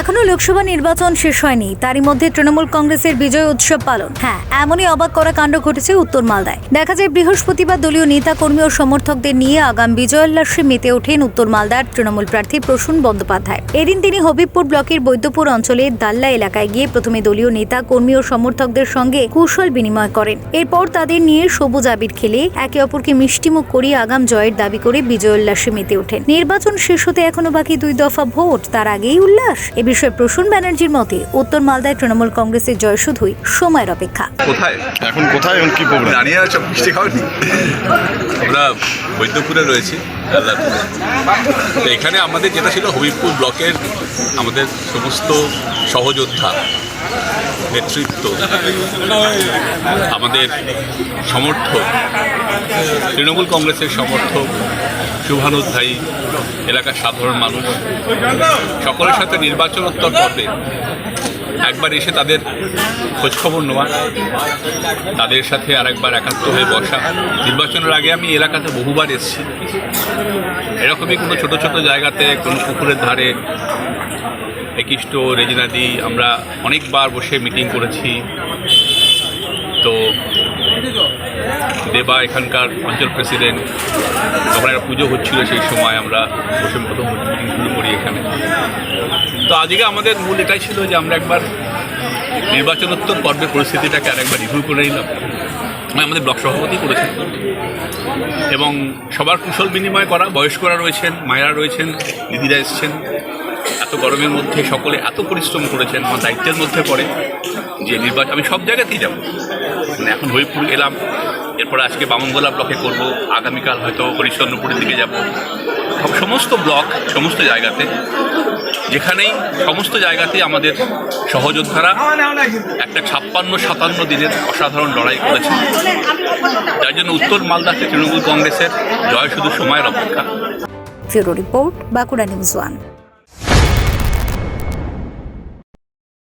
এখনও লোকসভা নির্বাচন শেষ হয়নি। তারই মধ্যে তৃণমূল কংগ্রেসের বিজয় উৎসব পালন। হ্যাঁ এমনই অবাক করা কাণ্ড ঘটেছে উত্তর মালদায়। দেখা যায় বৃহস্পতিবার দলীয় নেতা, কর্মী ও সমর্থকদের নিয়ে আগাম বিজয়োল্লাসে মেতে ওঠেন উত্তর মালদার তৃণমূল প্রার্থী প্রসূন বন্দ্যোপাধ্যায়। এদিন তিনি হবিবপুর ব্লকের বৈদ্যপুর অঞ্চলের দাল্লা এলাকায় গিয়ে প্রথমে দলীয় নেতা, কর্মী ও সমর্থকদের সঙ্গে কৌশল বিনিময় করেন। এরপর তাদের নিয়ে সবুজ আবির খেলে একে অপরকে মিষ্টিমুখ করিয়ে আগাম জয়ের দাবি করে বিজয়োল্লাসে মেতে ওঠেন। নির্বাচন শেষ হতে এখনও বাকি দুই দফা ভোট, তার আগেই উল্লাস। বিষয়ে প্রসূন ব্যানার্জির মতে উত্তর মালদায় তৃণমূল কংগ্রেসের জয় শুধুই সময়ের অপেক্ষা। কোথায়? এখন কোথায়? এখন কি প্রবলেম দাঁড়িয়ে আছো মিষ্টি খাওনি আমরা বৈদ্যপুরে রয়েছি তো এখানে আমাদের যেটা ছিল হবিবপুর ব্লকের আমাদের সমস্ত সহযোদ্ধা, নেতৃত্ব, আমাদের সমর্থক, তৃণমূল কংগ্রেসের সমর্থক, শুভানুধ্যায়ী, এলাকার সাধারণ মানুষ, সকলের সাথে নির্বাচনোত্তর পর্বে একবার এসে তাদের খোঁজখবর নেওয়া, তাদের সাথে আরেকবার একাত্ম হয়ে বসা। নির্বাচনের আগে আমি এলাকাতে বহুবার এসেছি। এরকমই কোনো ছোট ছোট জায়গাতে, কোনো পুকুরের ধারে, একিষ্ট, রেজিনাদি, আমরা অনেকবার বসে মিটিং করেছি। তো দেবা এখানকার অঞ্চল প্রেসিডেন্ট তখন একটা পুজো হচ্ছিল সেই সময় আমরা বসে প্রথম মিটিং শুরু করি এখানে। তো আজকে আমাদের মূল এটাই ছিল যে আমরা একবার নির্বাচনোত্তর পর্বের পরিস্থিতিটাকে আরেকবার রিভিউ করে নিলাম। মানে আমাদের ব্লক সভাপতি করেছেন। এবং সবার কুশল বিনিময় করা, বয়স্করা রয়েছেন, মায়েরা রয়েছেন, দিদিরা এসছেন। এত গরমের মধ্যে সকলে এত পরিশ্রম করেছেন, আমার দায়িত্বের মধ্যে পড়ে যে নির্বাচন আমি সব জায়গাতেই যাব। মানে এখন হরিপুর এলাম এরপর আজকে বামনগোলা ব্লকে করব। আগামীকাল হয়তো হরিশ্চন্দ্রপুরের দিকে যাব। সমস্ত ব্লক, সমস্ত জায়গাতে, যেখানেই সমস্ত জায়গাতেই আমাদের সহযোদ্ধারা একটা ছাপ্পান্ন, সাতান্ন দিনের অসাধারণ লড়াই করেছে। যার জন্য উত্তর মালদাতে তৃণমূল কংগ্রেসের জয় শুধু সময়ের অপেক্ষা। Report Bankura news one.